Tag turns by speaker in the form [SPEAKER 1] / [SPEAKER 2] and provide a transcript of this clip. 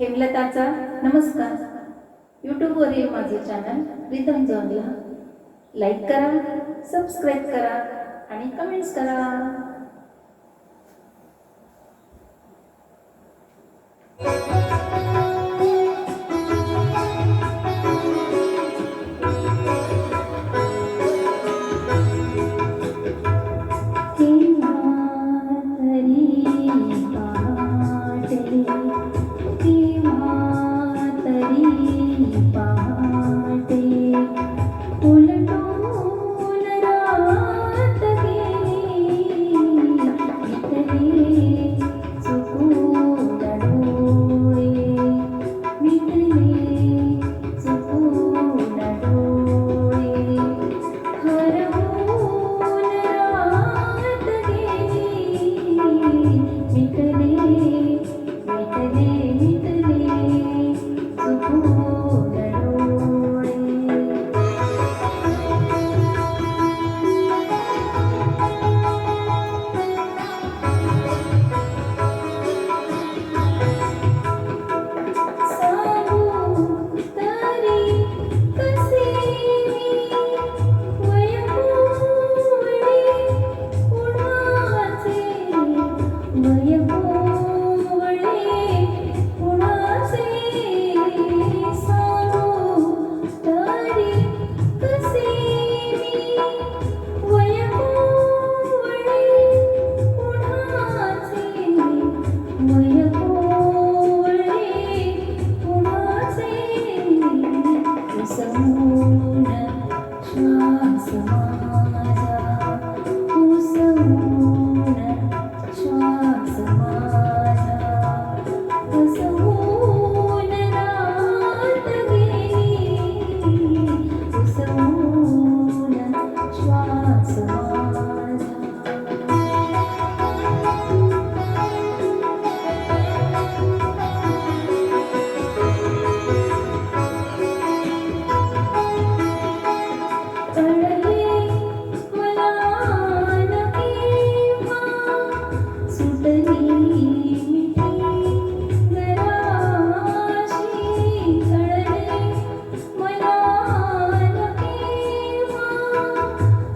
[SPEAKER 1] हेमलताचा नमस्कार. यूट्यूबवरील माझे चॅनल प्रीतम जॉनला लाईक करा सबस्क्राईब करा आणि कमेंट्स करा.